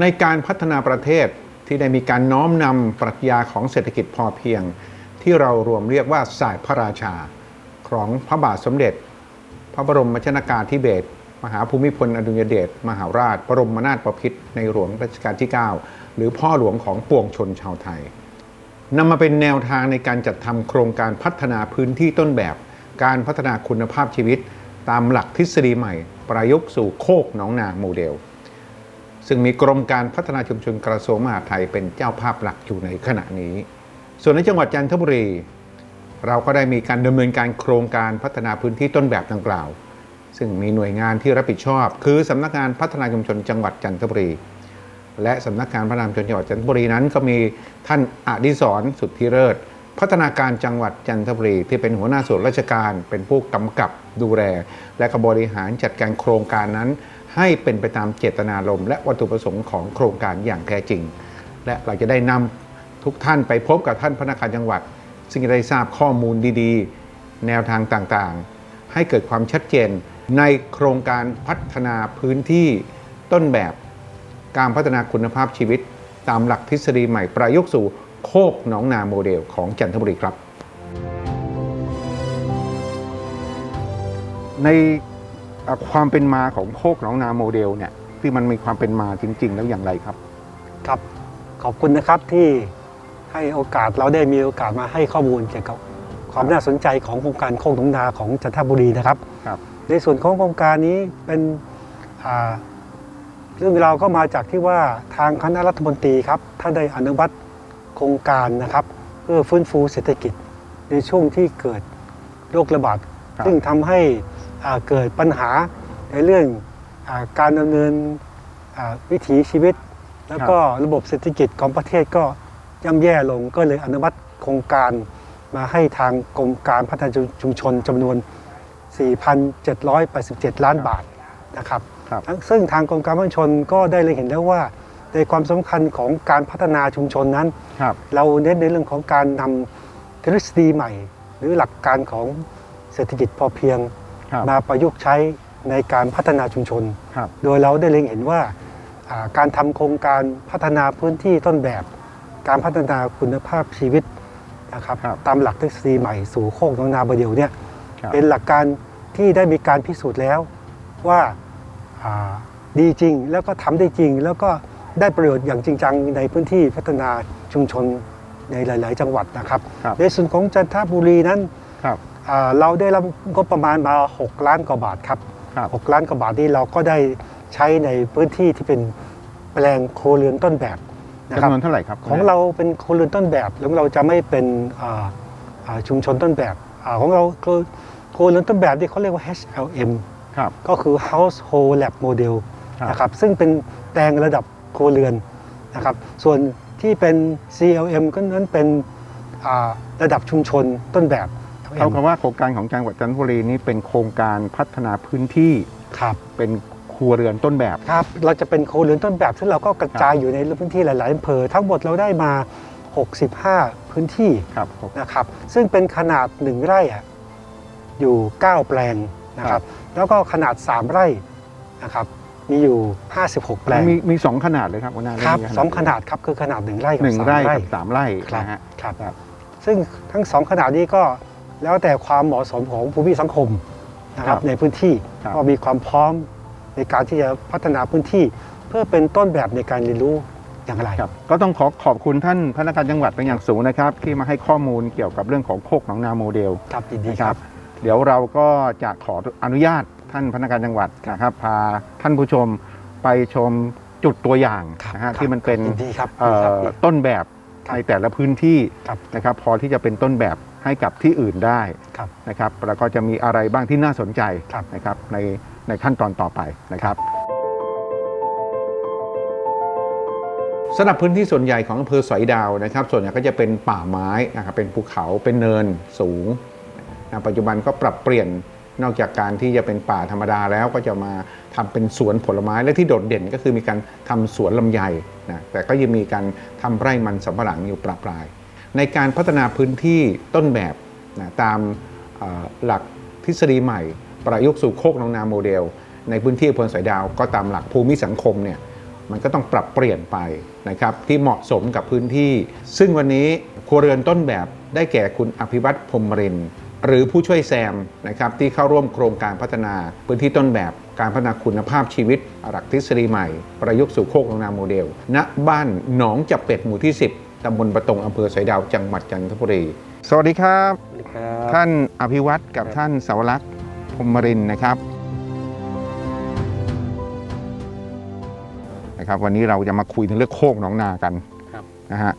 ในการพัฒนาประเทศที่ได้มีการน้อมนำปรัชญาของเศรษฐกิจพอเพียง ที่เรารวมเรียกว่าสายพระราชา ของพระบาทสมเด็จ พระบรมชนากาธิเบศรมหาภูมิพลอดุลยเดชมหาราช บรมนาถบพิตรในหลวงรัชกาลที่ 9 หรือพ่อหลวงของปวงชนชาวไทยนำมาเป็นแนวทางในการจัดทำโครงการพัฒนาพื้นที่ต้นแบบ การพัฒนาคุณภาพชีวิต ตามหลักทฤษฎีใหม่ ประยุกต์สู่โคกหนองนาโมเดล ซึ่งมีกรมการพัฒนาชุมชนกระทรวงมหาดไทยเป็นเจ้าภาพหลักอยู่ในขณะนี้ ส่วนในจังหวัดจันทบุรี เราก็ได้มีการดำเนินการโครงการพัฒนาพื้นที่ต้นแบบดังกล่าว ซึ่งมีหน่วยงานที่รับผิดชอบ คือสำนักงานพัฒนาชุมชนจังหวัดจันทบุรี และสำนักงานพัฒนาชุมชนจังหวัดจันทบุรีนั้น ก็มีท่านอดิศรสุทธิเลิศพัฒนาการจังหวัดจันทบุรีที่เป็นหัวหน้าส่วนราชการเป็นผู้กำกับดูแล และก็บริหารจัดการโครงการนั้น ให้เป็นไปตามเจตนารมณ์และวัตถุประสงค์ของโครงการอย่างแท้จริง และเราจะได้นำทุกท่านไปพบกับท่านพนักงานจังหวัด ซึ่งจะได้ทราบข้อมูลดีๆ แนวทางต่างๆ ให้เกิดความชัดเจนในโครงการพัฒนาพื้นที่ต้นแบบการพัฒนาคุณภาพชีวิต ตามหลักทฤษฎีใหม่ประยุกต์สู่โคกหนองนาโมเดลของจันทบุรีครับ ใน ความเป็นมาของโคกหนองนาโมเดลเนี่ยที่มันมีความเป็นมาจริง ๆ แล้วอย่างไรครับ ครับขอบคุณนะครับที่ให้โอกาสเราได้มีโอกาสมาให้ข้อมูลเกี่ยวกับความน่าสนใจของโครงการโคกหนองนาของจันทบุรีนะครับครับ ในส่วนของโครงการนี้เป็นอ่าเรื่องราวก็มาจากที่ว่าทางคณะรัฐมนตรีครับท่านได้อนุมัติโครงการนะครับ เพื่อฟื้นฟูเศรษฐกิจในช่วงที่เกิดโรคระบาดครับซึ่งทำให้อ่า เกิดปัญหาในเรื่องอาการดำเนินอ่าวิถีชีวิต แล้วก็ระบบเศรษฐกิจของประเทศก็ย่ำแย่ลงก็เลยอนุมัติโครงการมาให้ทางกรมการพัฒนาชุมชนจำนวน 4,787 ล้านบาทนะครับครับทั้งซึ่งทางกรมการพัฒนาชุมชนก็ได้เลยเห็นแล้วว่า ในความสำคัญของการพัฒนาชุมชนนั้นครับเราเน้นในเรื่องของการนำทฤษฎีใหม่ หรือหลักการของเศรษฐกิจพอเพียงครับ มาประยุกต์ใช้ในการพัฒนาชุมชนครับโดยเราได้เล็งเห็นว่าอ่าการทำโครงการพัฒนาพื้นที่ต้นแบบ การพัฒนาคุณภาพชีวิตนะครับครับตามหลักทฤษฎีใหม่สู่โคกหนองนาบเดียวเนี่ยครับเป็นหลักการที่ได้มีการพิสูจน์แล้วว่าอ่าดีจริงแล้วก็ทำได้จริง แล้วก็ได้ประโยชน์อย่างจริงจังในพื้นที่พัฒนาชุมชนในหลาย ๆ จังหวัดนะครับครับในส่วนของจันทบุรีนั้นครับอ่า เราได้รับงบประมาณมา 6 ล้านกว่าบาทครับครับ6ล้านกว่าบาทนี้เราก็ได้ใช้ในพื้นที่ที่เป็นแปลงโครัวเรือนต้นแบบนะครับจำนวนเท่าไหร่ครับของเราเป็นโครัวเรือนต้นแบบของเราจะไม่เป็นอ่าอ่าชุมชนต้นแบบอาของเราคือโครัวเรือนต้นแบบที่เขาเรียกว่า HLM ครับก็คือ Household Lab Model ครับนะครับซึ่งเป็นแปลงระดับครัวเรือนนะครับส่วนที่เป็น CLM ก็นั้นเป็นอ่าระดับชุมชนต้นแบบ เท่ากับว่าโครงการของจังหวัดจันทบุรีนี้เป็นโครงการพัฒนาพื้นที่ครับ เป็นครัวเรือนต้นแบบครับ เราจะเป็นโคเรือนต้นแบบซึ่งเราก็กระจายอยู่ในพื้นที่หลายๆอำเภอทั้งหมดเราได้มา 65 พื้นที่ครับผมนะครับ ซึ่งเป็นขนาด 1 ไร่อะอยู่ 9 แปลงนะคครัรับบแล้วก็ขนาด 3 ไร่นะครับมีอยู่ 56 แปลง มีมีสองขนาดเลยครับหัวหน้าครับมีสองขนาดครับคือขนาด 1 ไร่กับหนึ่งสามไร่ไร่กับสามไร่ครับนะฮะครับครับ ซึ่งทั้งสองขนาดนี้ก็ แล้วแต่ความเหมาะสมของภูมิสังคมนะครับครับในพื้นที่ครับว่ามีความพร้อมในการที่จะพัฒนาพื้นที่ เพื่อเป็นต้นแบบในการเรียนรู้อย่างไรครับก็ต้องขอขอบคุณท่านพนักงานจังหวัดเป็นอย่างสูงนะครับ ที่มาให้ข้อมูลเกี่ยวกับเรื่องของโคกหนองนาโมเดลครับยินดีนะคครัรับบเดี๋ยวเราก็จะขออนุญาตท่านพนักงานจังหวัดนะครับ พาท่านผู้ชมไปชมจุดตัวอย่างครับนะฮะครับที่มันเป็นยินดีครับเอ่ดีครับอต้นแบบครับในแต่ละพื้นที่ครับนะครับ พอที่จะเป็นต้นแบบ ให้กับที่อื่นได้ครับนะครับแล้วก็จะมีอะไรบ้างที่น่าสนใจครับนะครับในในขั้นตอนต่อไปนะครับสำหรับพื้นที่ส่วนใหญ่ของอำเภอสอยดาวนะครับ ส่วนใหญ่ก็จะเป็นป่าไม้นะครับเป็นภูเขาเป็นเนินสูงนะปัจจุบันก็ปรับเปลี่ยนนอกจากการที่จะเป็นป่าธรรมดาแล้วก็จะมาทำเป็นสวนผลไม้และที่โดดเด่นก็คือมีการทำสวนลำไยนะแต่ก็ยังมีการทำไร่มันสำปะหลังอยู่ปราปราย ในการพัฒนาพื้นที่ต้นแบบนะตามหลักทฤษฎีใหม่ ประยุกต์สู่โคกหนองนาโมเดล ในพื้นที่อำเภอสอยดาวก็ตามหลักภูมิสังคมเนี่ยมันก็ต้องปรับเปลี่ยนไปนะครับที่เหมาะสมกับพื้นที่ ซึ่งวันนี้ครัวเรือนต้นแบบได้แก่คุณอภิวัตพรมรินหรือผู้ช่วยแซมนะครับที่เข้าร่วมโครงการพัฒนาพื้นที่ต้นแบบการพัฒนาคุณภาพชีวิตหลักทฤษฎีใหม่ ประยุกต์สู่โคกลงนาโมเดลณบ้านหนองจับเป็ดหมู่ที่ 10 ตำบลประตงอำเภอสอยดาว จังหวัดจันทบุรี สวัสดีครับ สวัสดีครับท่านอภิวัตรกับท่านสาวรักษ์พรหมรินทร์นะครับ นะครับ วันนี้เราจะมาคุยถึงเรื่องโคกหนองนากันครับ นะฮะ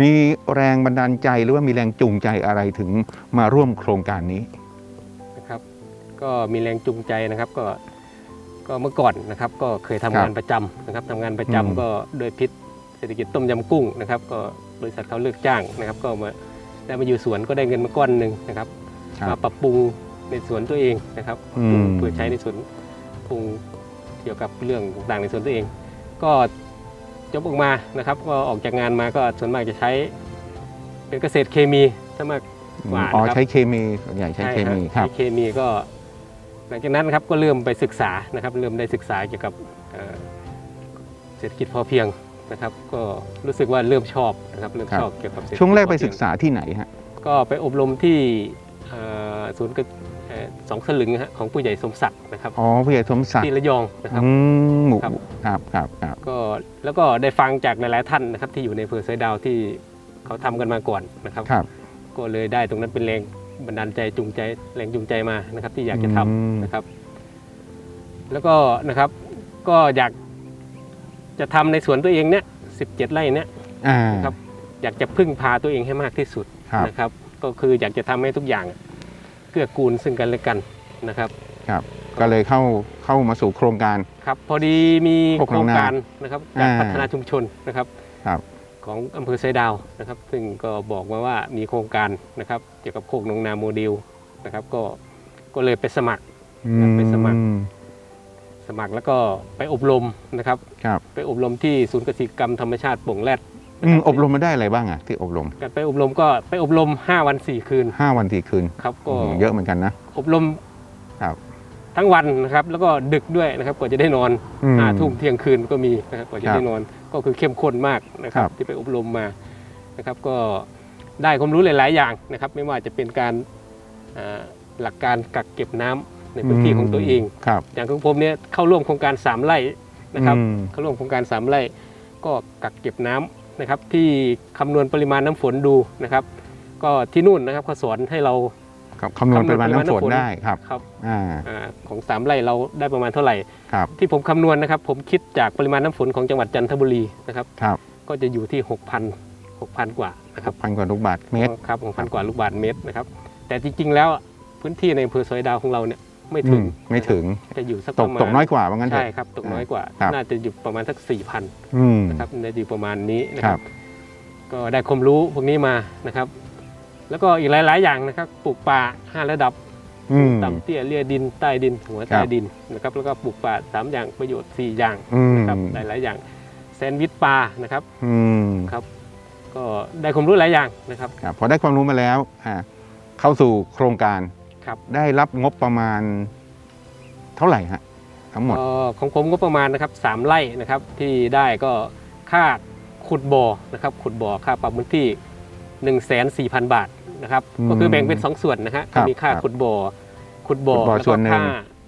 มีแรงบันดาลใจหรือว่ามีแรงจูงใจอะไรถึงมาร่วมโครงการนี้ นะครับ ก็มีแรงจูงใจนะครับก็ก็เมื่อก่อนนะครับ ก็เคยทำครับงานประจำนะครับทำงานประจำอืม ก็โดวยพิษเศ รษฐกิจต้มยำกุ้งนะครับ ก็บริษัทเขาเลิกจ้างนะครับ ก็มาได้มาอยู่สวนก็ได้เงินมาก้อนหนึ่งนะครับครัมาบปรับปรุงในสวนตัวเองนะครับอืม เพื่อใช้ในสวนปรุงเกี่ยวกับเรื่องต่างๆในสวนตัวเอง ก็จบออกมานะครับ ก็ออกจากงานมาก็ส่วนมากจะใช้เป็นเกษตรเคมีถ้ามากกว่าอ๋อนะครับ ใช้เคมีส่วนใหญ่ใช้เคมีฮะครับใช้เคมีก็ หลังจากนั้นนะครับก็เริ่มไปศึกษานะครับ เริ่มได้ศึกษาเกี่ยวกับเอ่อเศรษฐกิจพอเพียง นะครับก็รู้สึกว่าเริ่มชอบนะครับเริ่มครับชอบเกี่ยวกับเศรษฐกิจช่วงแรกไปพอเพียศึกษาที่ไหนฮะ ก็ไปอบรมที่เอ่อศูนย์กระเอ่อสองสลึงฮะของผู้ใหญ่สมศักดิ์นะครับอ๋อผู้ใหญ่สมศักดิ์ที่ระยองนะครับ อืมหมู่ครับ ครับครับครับก็แล้วก็ได้ฟังจากหลายๆท่านนะครับที่อยู่ในอำเภอสอยดาวที่เขาทำกันมาก่อนนะครับ ครับ ก็เลยได้ตรงนั้นเป็นแรงบันดาลใจจูงใจแรงจูงใจมานะครับที่อยากจะทำอืม นะครับ แล้วก็นะครับก็อยาก จะทำในสวนตัวเองเนี่ย17ไร่เนี่ยอ่านะครับอยากจะพึ่งพาตัวเองให้มากที่สุดครับนะครับ ก็คืออยากจะทำให้ทุกอย่างเกื้อกูลซึ่งกันและกันนะครับครับ ก็เลยเข้าเข้ามาสู่โครงการครับ พอดีมีพวกโครงการนะครับจากอ่าพัฒนาชุมชนนะครับครับของอำเภอไซดาวนะครับ ซึ่งก็บอกมาว่ามีโครงการนะครับ เกี่ยวกับโคกหนองนาโมเดลนะครับ ก็ก็เลยไปสมัครไปสมัครอื สมัครแล้วก็ไปอบรมนะครับ ครับไปอบรมที่ศูนย์เกษตรกรรมธรรมชาติโป่งแรดอืมอบรมมาได้อะไรบ้างอะที่อบรมการไปอบรมก็ไปอบรม 5 วัน 4 คืน5วันทีคืนครับก็อืมเยอะเหมือนกันนะ อบรมครับ ทั้งวันนะครับ แล้วก็ดึกด้วยนะครับกว่าจะได้นอนอืม ห้าทุ่มเที่ยงคืนก็มีนะครับกว่าคจะรับได้นอนก็คือเข้มข้นมากนะครับครับที่ไปอบรมมานะครับ ก็ได้ความรู้หลาย ๆ อย่างนะครับ ไม่ว่าจะเป็นการอ่าหลักการกักเก็บน้ำ ในพื้นที่ของตัวเอง ครับ อย่างของผมเนี่ยเข้าร่วมโครงการสามไร่นะครับ อืม เข้าร่วมโครงการสามไร่ก็กักเก็บน้ำนะครับ ที่คำนวณปริมาณน้ำฝนดูนะครับ ก็ที่นู่นนะครับเขาสอนให้เราครับคำนวณปริมาณน้ำฝนคำนวณปริมาณน้ำฝนได้ครับครับอ่าอาของสามไร่เราได้ประมาณเท่าไหร่ ครับที่ผมคำนวณนะครับ ผมคิดจากปริมาณน้ำฝนของจังหวัดจันทบุรีนะครับ ครับก็จะอยู่ที่ 6,000 6,000 กว่านะครับ พันกว่าลูกบาทเมตร ครับ6,000กว่าลูกบาศก์เมตรนะครับ แต่จริงๆ แล้วพื้นที่ในอำเภอสอยดาวของเราเนี่ย ไม่อืถึงมไม่ถึง จะอยู่สักตปกระมาณตกน้อยกว่าว่างั้นเถใช่อะ ครับตกน้อยกว่า ครับ น่าจะอยู่ประมาณสัก4,000อืมนะครับน่าจะอยู่ประมาณนี้นะคครัรับ บ ก็ได้ความรู้พวกนี้มานะครับ แล้วก็อีกหลาย ๆ อย่างนะครับปลูกป่าห้าระดับ อืม ต่ำเตี้ยเลียดินใต้ดิน หัวครัใต้บดินนะครับแล้วก็ปลูกป่าสามอย่างประโยชน์สี่อย่างอืม นะครับหลายๆอย่างแซนด์วิชปลานะครับอืมครับ ก็ได้ความรู้หลายอย่างนะครับ ครับพอได้ความรู้มาแล้วอ่าเข้าสู่โครงการ ครับได้รับงบประมาณเท่าไหร่ฮะทั้งหมด เอ่อของผมก็ประมาณนะครับสามไร่นะครับที่ได้ก็ค่าขุดบ่อนะครับขุดบ่อค่าปรับพื้นที่1นึ่งแสนสี่พันบาทนะครับอืมก็คือแบ่งเป็นสองส่วนนะฮะครับก็มีค่าครับขุดบ่อขุดบ่อขุดบ่อแล้วส่ก็วนหนึ่ง ค่า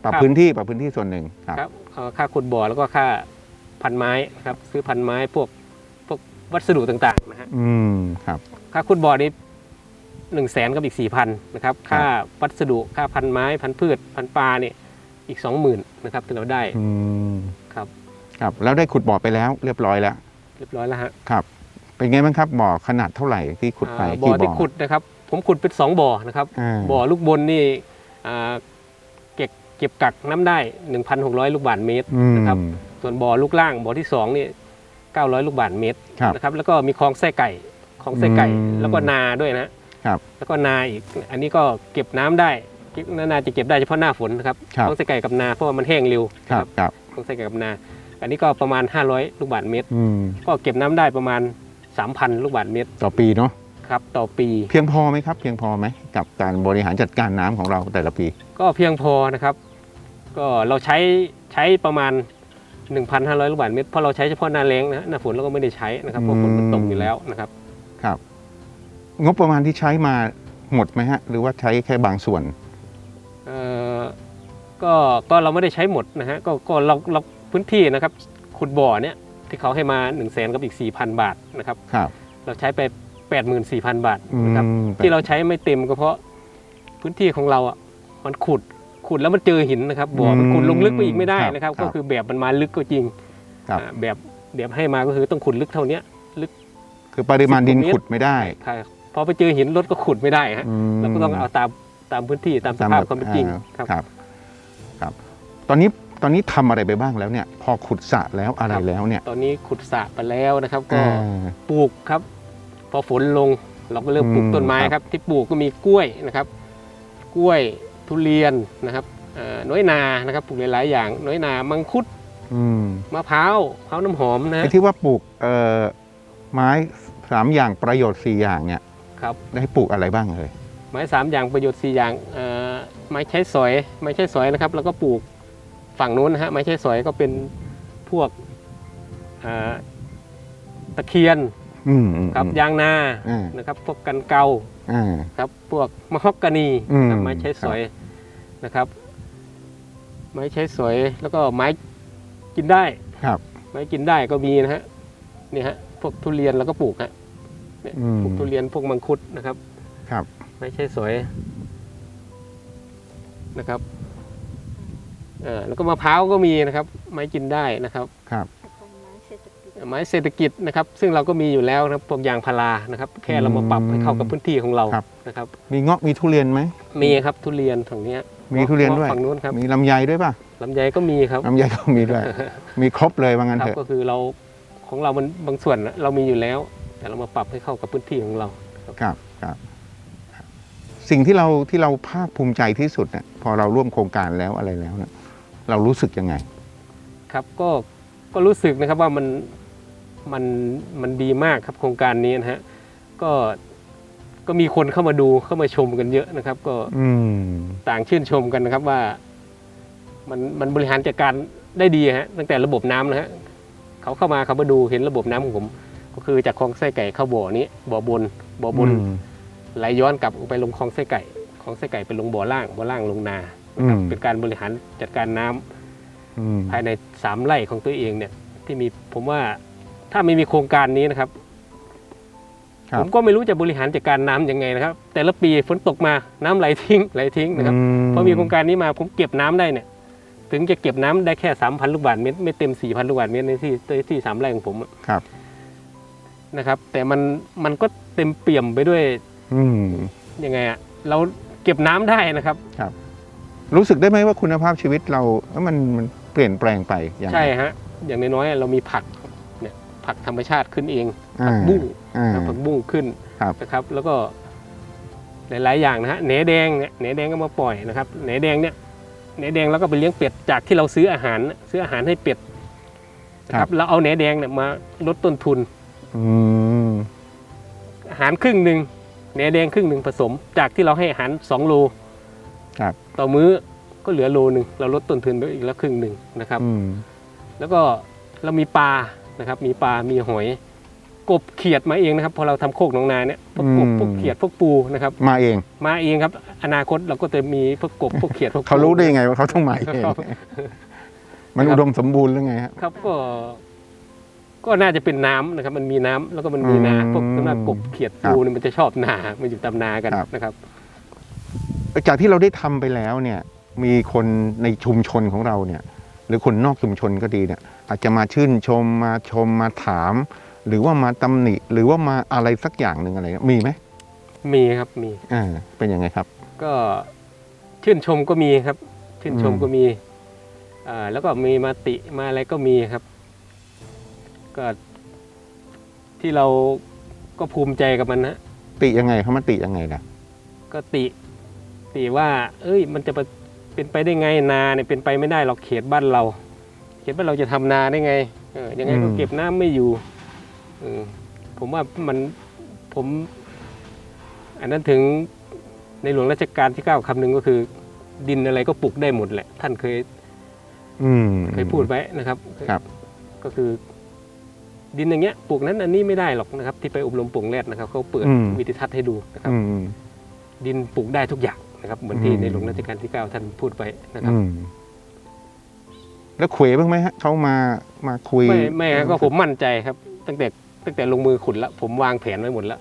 ปรับครับพื้นที่ปรับพื้นที่ส่วนหนึ่งครับ ครับเอ่อค่าขุดบ่อแล้วก็ค่าพันไม้นะครับซื้อพันไม้พวกพวกวัสดุต่างๆนะฮะอืมครับ ค่าขุดบ่อนี้ หนึ่งแสนกับอีกสี่พันนะครับครับค่าวัสดุค่าพันไม้พันพืช พันปลาเนี่ยอีกสองหมื่นนะครับที่เราได้อืมครับครับ แล้วได้ขุดบ่อไปแล้วเรียบร้อยแล้ว เรียบร้อยแล้วฮะครับ เป็นไงบ้างครับบ่อขนาดเท่าไหร่ที่ขุดไปอ่าบ่กี่อบ่ที่อ ขุดนะครับ ผมขุดเป็นสองบ่อนะครับอ่า บ่อลูกบนนี่อ่าเก็บเก็บกักน้ำได้ 1,600 ลูกบาศก์เมตรอืม นะครับ ส่วนบ่อลูกล่างบ่อที่สองนี่900 ลูกบาศก์เมตรครับนะครับแล้วก็มีคลองไส้ไก่คลองไส้ไก่ อืม แล้วก็นาด้วยนะ ครับแล้วก็นาอีกอันนี้ก็เก็บน้ำได้เก็บนาจะเก็บได้เฉพาะหน้าฝนนะครับครับคลองไส้ไก่กับนาเพราะว่ามันแห้งเร็วครับครับคลองไส้ไก่กับนา อันนี้ก็ประมาณ 500 ลูกบาศก์เมตรอืมก็เก็บน้ำได้ประมาณ 3,000 ลูกบาศก์เมตร ต่อปีเนาะครับต่อปีเพียงพอไหมครับ เพียงพอไหมกับการบริหารจัดการน้ำของเราแต่ละปี ก็เพียงพอนะครับ ก็เราใช้ใช้ประมาณ 1,500 ลูกบาศก์เมตรเพราะเราใช้เฉพาะหน้าแล้งนะหน้าฝนเราก็ไม่ได้ใช้นะครับเพราะฝนมันตกอยู่แล้วนะครับครับ งบประมาณที่ใช้มาหมดไหมฮะ หรือว่าใช้แค่บางส่วน เอ่อก็ก็เราไม่ได้ใช้หมดนะฮะก็ก็เราเราพื้นที่นะครับขุดบ่อเนี่ยที่เขาให้มา1นึ่งแสนกับอีก 4,000 บาทนะครับครับเราใช้ไป 84,000 บาทนะครับอืม ที่เราใช้ไม่เต็มก็เพราะพื้นที่ของเราอะมันขุดขุดแล้วมันเจอหินนะครับบ่อมันขุดลงลึกไปอีกไม่ได้นะครับก็คือแบบมันมาลึกก็จริงครับ อ่าแบบแบบให้มาก็คือต้องขุดลึกเท่าเนี้ยลึกคือปริมาณดิน10เมตรขุดไม่ได้ค่ะ พอไปเจอหินรถก็ขุดไม่ได้ฮะมเราก็ต้องเอาตามตามพื้นที่ตามสภาพความเป็นจริงอ่าครับครับ ครับ ตอนนี้ตอนนี้ทำอะไรไปบ้างแล้วเนี่ย พอขุดสระแล้วอะไรแล้วเนี่ยตอนนี้ขุดสระไปแล้วนะครับ ก็อ่าปลูกครับ พอฝนลงเราก็เริ่มปลูกอืมต้นไม้ครับครับ ที่ปลูกก็มีกล้วยนะครับ กล้วยทุเรียนนะครับเอ่อน้อยนานะครับปลูกหลายๆอย่าง น้อยนามังคุดอืมมะพร้าวมะพร้าวน้ำหอมนะไอ้ที่ว่าปลูกเอ่อไม้สามอย่างประโยชน์สี่อย่างเนี่ย ครับ ได้ปลูกอะไรบ้างเลยไม้สามอย่างประโยชน์สี่อย่างเอ่อไม้ใช้สอยไม้ใช้สอยนะครับ แล้วก็ปลูกฝั่งนู้นนะฮะไม้ใช้สอยก็เป็นพวกเอ่อตะเคียนอืมอืม ครับอืมยางนาอ่านะครับพวกกันเกาอ่า ครับพวกมะฮอกกานีอืมนะครับไม้ใช้สอยนะครับ ไม้ใช้สอยแล้วก็ไม้กินได้ครับ ไม้กินได้ก็มีนะฮะนี่ฮะพวกทุเรียนเราก็ปลูกฮะ เนี่ยอืมปลูกทุเรียนพวกมังคุดนะครับ ครับ ไม่ใช่สวยนะครับเอ่อแล้วก็มะพร้าวก็มีนะครับ ไม้กินได้นะครับ ครับไม้เศรษฐกิจนะครับ ซึ่งเราก็มีอยู่แล้วนะครับพวกยางพารานะครับ แค่เรามาปรับให้เข้ากับพื้นที่ของเราครับ นะครับ มีเงาะมีทุเรียนไหม มีครับทุเรียนฝั่งเนี้ยมีทุเรียนด้วย ฝั่งนู้นครับมีลำไยด้วยป่ะลำไยก็มีครับ ลำไยก็มีด้วย มีครบเลยว่างั้นครับเถอะ ก็คือเราของเรามันบางส่วนน่ะเรามีอยู่แล้ว แต่เรามาปรับให้เข้ากับพื้นที่ของเราครับครับครับสิ่งที่เราที่เราภาคภูมิใจที่สุดเนี่ยพอเราร่วมโครงการแล้วอะไรแล้วเนี่ยเรารู้สึกยังไง ครับก็ก็รู้สึกนะครับว่ามันมันมันดีมากครับโครงการนี้นะฮะก็ก็มีคนเข้ามาดูเข้ามาชมกันเยอะนะครับ ก็อืมต่างชื่นชมกันนะครับว่า มันมันบริหารจัดการได้ดีฮะตั้งแต่ระบบน้ำนะฮะเขาเข้ามาเขามาดูเห็นระบบน้ำของผม ก็คือจากคลองไส้ไก่เข้าบ่อนี้บ่อบนบ่อบนอืมไหลย้อนกลับไปลงคลองไส้ไก่คลองไส้ไก่ไปลงบ่อล่างบ่อล่างลงนานะครับอืมเป็นการบริหารจัดการน้ำอืมภายในสามไร่ของตัวเองเนี่ย ที่มีผมว่าถ้าไม่มีโครงการนี้นะครับครัผบมก็ไม่รู้จะบริหารจัดการน้ำยังไงนะครับ แต่ละปีฝนตกมาน้ำไหลทิ้งไหลทิ้งนะครับอืพอมีโครงการนี้มาผมเก็บน้ำได้เนี่ยถึงจะเก็บน้ำได้แค่สามพันลูกบาศก์เมตรไม่เต็มสี่พันลูกบาศก์เมตรในที่ที่สามไร่ของผมอะครับ นะครับ แต่มันมันก็เต็มเปี่ยมไปด้วยอืมยังไงอะเราเก็บน้ำได้นะครับ รู้สึกได้ไหมว่าคุณภาพชีวิตเราเอ้ยมันมันเปลี่ยนแปลงไปอย่างไรใช่ฮะ อย่างน้อยๆเรามีผักเนี่ยผักธรรมชาติขึ้นเองอ่าผักบุ้งอ่า นะผักบุ้งขึ้นครับ นะครับ แล้วก็หลายๆอย่างนะฮะแหนแดงเนี่ยแหนแดงก็มาปล่อยนะครับแหนแดงเนี่ยแหนแดงแล้วก็ไปเลี้ยงเป็ดจากที่เราซื้ออาหารน่ะซื้ออาหารให้เป็ดนะครับเราเอาแหนแดงเนี่ยมาลดต้นทุน อืมอาหารครึ่งหนึ่งแหนแดงครึ่งหนึ่งผสม จากที่เราให้อาหาร2โลครับ ต่อมื้อก็เหลือโลหนึ่งเราลดต้นทุนไปอีกแล้วครึ่งหนึ่งนะครับ อืมแล้วก็เรามีปลานะครับมีปลา มีหอย กบเขียดมาเองนะครับ พอเราทำโคกหนองนาเนี่ยพวกกบพวกเขียดพวกปูนะครับ มาเอง มาเองครับ อนาคตเราก็จะมีพวกกบพวกเขียดพวกปูเขารู้ได้ยังไงว่าเขาต้องมาเอง ครับ มันครับอุดมสมบูรณ์หรือไงฮะ ครับก็ ก็น่าจะเป็นน้ำนะครับ มันมีน้ำแล้วก็มันมีนาอืมพวกสำหรับกบเขียดครับปูเนี่ยมันจะชอบนามันอยู่ตามนากันครับนะครับ จากที่เราได้ทำไปแล้วเนี่ย มีคนในชุมชนของเราเนี่ย หรือคนนอกชุมชนก็ดีเนี่ย อาจจะมาชื่นชมมาชมมาถาม หรือว่ามาตำหนิ หรือว่ามาอะไรสักอย่างหนึ่งอะไรเงี้ยมีไหมมีครับมีอ่าเป็นยังไงครับ ก็ชื่นชมก็มีครับ ชื่นชมอืมก็มีอ่าแล้วก็มีมาติมาอะไรก็มีครับ ก็ที่เราก็ภูมิใจกับมันนะติยังไงเขามาติยังไงล่ะก็ติ ติว่า เอ้ย มันจะไปเป็นไปได้ไงนาเนี่ยเป็นไปไม่ได้หรอกเขตบ้านเรา เขตบ้านเราจะทำนาได้ไงเออยังไงก็อืมเก็บน้ำไม่อยู่เออผมว่ามันผม อันนั้นถึงในหลวงรัชกาลที่เก้าคำหนึ่งก็คือ ดินอะไรก็ปลูกได้หมดแหละ ท่านเคยอืมเคยพูดไว้นะครับ ครับ ก็คือ ดินอย่างเงี้ยปลูกนั้นอันนี้ไม่ได้หรอกนะครับ ที่ไปอบรมปลูกแรดนะครับเขาเปิดอืม วิดีทัศน์ให้ดูนะครับ อืม ดินปลูกได้ทุกอย่างนะครับ เหมือนที่อืม ในหลวงรัชกาลที่ 9 ท่านพูดไว้นะครับ อืมแล้วเขวบ้างไหมฮะเขามามาคุยไม่ไม่ครับก็ผมมั่นใจครับ ตั้งแต่ตั้งแต่ลงมือขุดละผมวางแผนไว้หมดแล้ว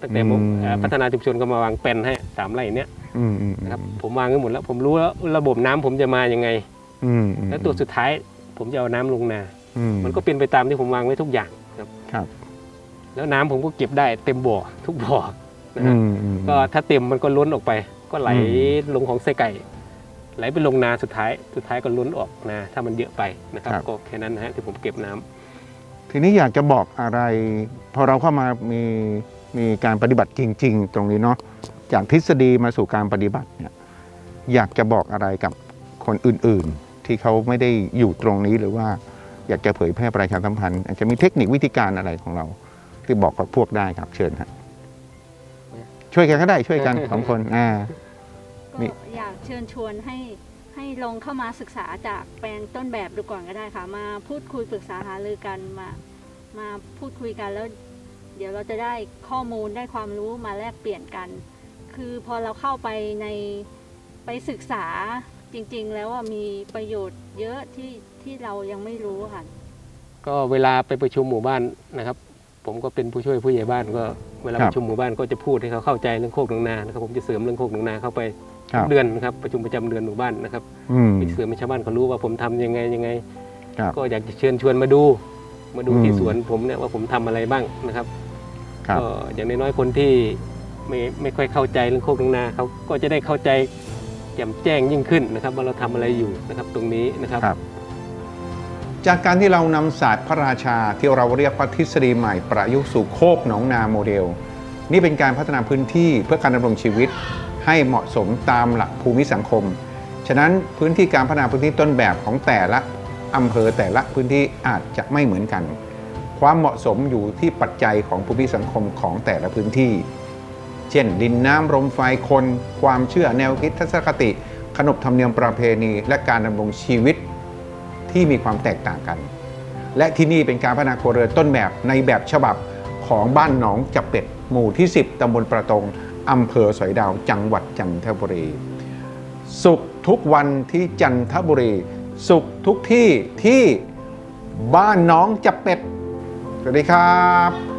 ตั้งแต่ผมอืมเอ่อพัฒนาชุมชนก็มาวางแผนให้สามไร่เนี้ยอืมอืมนะครับผมวางไว้หมดแล้วผมรู้แล้วระบบน้ำผมจะมายังไง อืมอืม แล้วตัวสุดท้ายผมจะเอาน้ำลงนา อืมันก็เป็นไปตามที่ผมวางไว้ทุกอย่างครับ ครับ แล้วน้ำผมก็เก็บได้เต็มบ่อทุกบ่อนะอืฮะมอืม ก็ถ้าเต็มมันก็ล้นออกไป ก็ไหลอื ลงของไส้ไก่ ไหลไปลงนาสุดท้าย สุดท้ายก็ล้นออกนาถ้ามันเยอะไปนะครับ ก็แค่นั้นนะฮะที่ผมเก็บน้ำ ทีนี้อยากจะบอกอะไร พอเราเข้ามามีมีการปฏิบัติจริง ๆ ตรงนี้เนาะจากทฤษฎีมาสู่การปฏิบัติเนี่ยอยากจะบอกอะไรกับคนอื่นๆ ที่เขาไม่ได้อยู่ตรงนี้หรือว่า อยากจะเผยแพร่ประชาสัมพันธ์อาจจะมีเทคนิควิธีการอะไรของเรา ที่บอกกับพวกได้ครับ เชิญครับช่วยกันก็ได้ช่วยกันสองคนอ่านี่ก็อยากเชิญชวนให้ให้ลองเข้ามาศึกษาจากแปลงต้นแบบดูก่อนก็ได้ค่ะ มาพูดคุยปรึกษาหารือกันมา มาพูดคุยกันแล้ว เดี๋ยวเราจะได้ข้อมูลได้ความรู้มาแลกเปลี่ยนกัน คือพอเราเข้าไปในไปศึกษา จริงๆ แล้วว่ามีประโยชน์เยอะที่ที่เรายังไม่รู้ค่ะ ก็เวลาไปประชุมหมู่บ้านนะครับ ผมก็เป็นผู้ช่วยผู้ใหญ่บ้านก็เวลาครัปบระชุมหมู่บ้านก็จะพูดให้เขาเข้าใจเรื่องโคกหนองนานะครับผมจะเสริมเรื่องโคกหนองนาเข้าไปครับเดือนนะครับประชุมประจำเดือนหมู่บ้านนะครับอืมไปเสริมให้ชาวบ้านเขารู้ว่าผมทำยังไงยังไงครับก็อยากจะเชิญชวนมาดู มาดูอืมที่สวนผมเนี่ยว่าผมทำอะไรบ้างนะครับครับก็อย่างน้อยๆคนที่ไม่ไม่ค่อยเข้าใจเรื่องโคกหนองนาเขาก็จะได้เข้าใจแจ่มแจ้งยิ่งขึ้นนะครับ ว่าเราทำอะไรอยู่นะครับตรงนี้นะครับครับจากการที่เรานำศาสตร์พระราชาที่เราเรียกว่าทฤษฎีใหม่ประยุกต์สู่โคกหนองนาโมเดล นี่เป็นการพัฒนาพื้นที่เพื่อการดำรงชีวิต ให้เหมาะสมตามหลักภูมิสังคม ฉะนั้นพื้นที่การพัฒนาพื้นที่ต้นแบบของแต่ละอำเภอแต่ละพื้นที่อาจจะไม่เหมือนกัน ความเหมาะสมอยู่ที่ปัจจัยของภูมิสังคมของแต่ละพื้นที่ เช่น ดินน้ำลมไฟคน ความเชื่อแนวคิดทัศนคติ ขนบธรรมเนียมประเพณี และการดำรงชีวิตที่มีความแตกต่างกัน และที่นี่เป็นการพัฒนาครัวเรือนต้นแบบในแบบฉบับของบ้านหนองจับเป็ดหมู่ที่ 10 ตำบลประตงอำเภอสอยดาว จังหวัดจันทบุรี สุขทุกวันที่จันทบุรี สุขทุกที่ที่บ้านหน้องจับเป็ด สวัสดีครับ